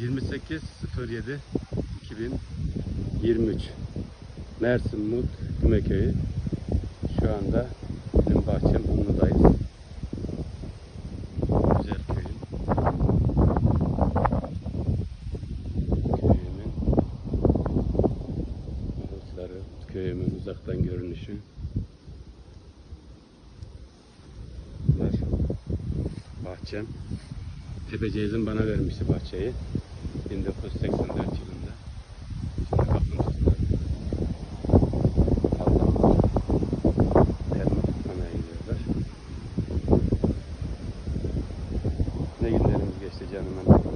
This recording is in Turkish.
28.07 2023 Mersin Mut Gümeköy'ü Şu anda benim bahçem Unlu'dayız. Güzel köyüm. Köyümün manzaraları, köyümün uzaktan görünüşü. Bunlar bahçem. Tepeceğiz'in bana vermişti bahçeyi. 1984 yılında. Şimdi kapımızda. Allah'ım. Elma tutmamaya gidiyorlar. Ne günlerimiz geçti canım annem.